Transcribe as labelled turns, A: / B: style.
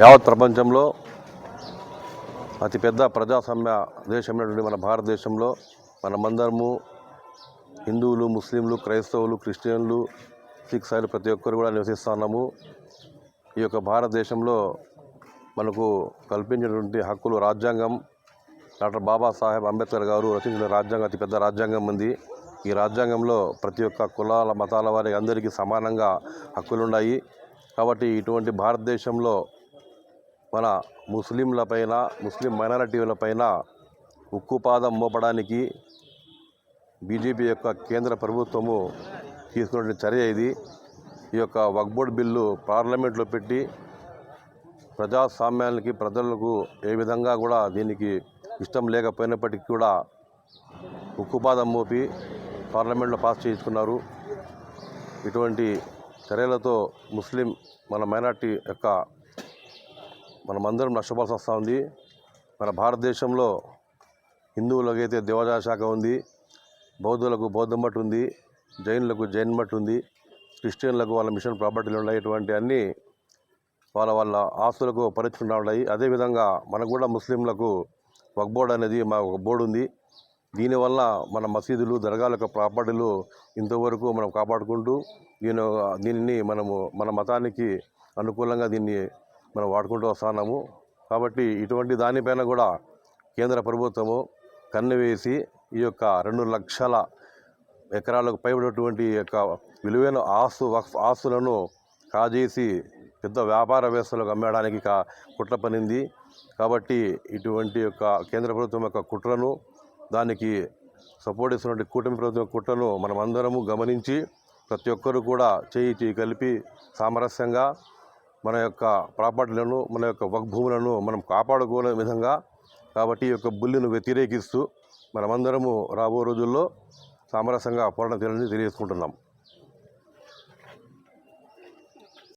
A: యావత్ ప్రపంచంలో అతిపెద్ద ప్రజాస్వామ్య దేశమైనటువంటి మన భారతదేశంలో మనమందరము హిందువులు ముస్లింలు క్రైస్తవులు క్రిస్టియన్లు సిక్స్ అయిన ప్రతి ఒక్కరు కూడా నివసిస్తున్నాము ఈ యొక్క భారతదేశంలో మనకు కల్పించినటువంటి హక్కులు రాజ్యాంగం డాక్టర్ బాబాసాహెబ్ అంబేద్కర్ గారు రచించిన రాజ్యాంగం అతిపెద్ద రాజ్యాంగం ఉంది. ఈ రాజ్యాంగంలో ప్రతి ఒక్క కులాల మతాల వారి అందరికీ సమానంగా హక్కులు ఉన్నాయి కాబట్టి ఇటువంటి భారతదేశంలో మన ముస్లింల పైన ముస్లిం మైనారిటీల పైన ఉక్కుపాదం మోపడానికి బీజేపీ యొక్క కేంద్ర ప్రభుత్వము తీసుకున్న చర్య ఇది. ఈ యొక్క వక్బోర్డ్ బిల్లు పార్లమెంట్లో పెట్టి ప్రజాస్వామ్యానికి ప్రజలకు ఏ విధంగా కూడా దీనికి ఇష్టం లేకపోయినప్పటికీ కూడా ఉక్కుపాదం మోపి పార్లమెంట్లో పాస్ చేయించుకున్నారు. ఇటువంటి చర్యలతో ముస్లిం మన మైనార్టీ యొక్క మనమందరం నష్టపోవాల్సి వస్తూ ఉంది. మన భారతదేశంలో హిందువులకు అయితే దేవాదాయ శాఖ ఉంది బౌద్ధులకు బౌద్ధ మఠ్ ఉంది జైనులకు జైన్ మఠ్ ఉంది క్రిస్టియన్లకు వాళ్ళ మిషన్ ప్రాపర్టీలు ఉన్నాయి ఇటువంటి అన్నీ వాళ్ళ వాళ్ళ ఆస్తులకు పరిచుకున్నా ఉన్నాయి. అదేవిధంగా మనకు కూడా ముస్లింలకు వక్ బోర్డ్ అనేది మా ఒక బోర్డు ఉంది. దీనివల్ల మన మసీదులు దర్గాల యొక్క ప్రాపర్టీలు ఇంతవరకు మనం కాపాడుకుంటూ దీని దీనిని మనము మన మతానికి అనుకూలంగా దీన్ని మనం వాడుకుంటూ వస్తున్నాము. కాబట్టి ఇటువంటి దానిపైన కూడా కేంద్ర ప్రభుత్వము కన్ను వేసి ఈ యొక్క రెండు లక్షల ఎకరాలకు పైబడినటువంటి యొక్క విలువైన ఆస్తు ఆస్తులను కాజేసి పెద్ద వ్యాపార వ్యవస్థలకు అమ్మడానికి కా కుట్ర పనింది. కాబట్టి ఇటువంటి యొక్క కేంద్ర ప్రభుత్వం యొక్క కుట్రను దానికి సపోర్ట్ ఇస్తున్నటువంటి కూటమి ప్రభుత్వం కుట్రను మనం అందరము గమనించి ప్రతి ఒక్కరూ కూడా చేయి చేయి కలిపి సామరస్యంగా మన యొక్క ప్రాపర్టీలను మన యొక్క వక్ భూములను మనం కాపాడుకోలే విధంగా కాబట్టి ఈ యొక్క బుల్లిను వ్యతిరేకిస్తూ మనమందరము రాబో రోజుల్లో సామరస్యంగా పోరాటం చేయాలని తెలియజేసుకుంటున్నాం.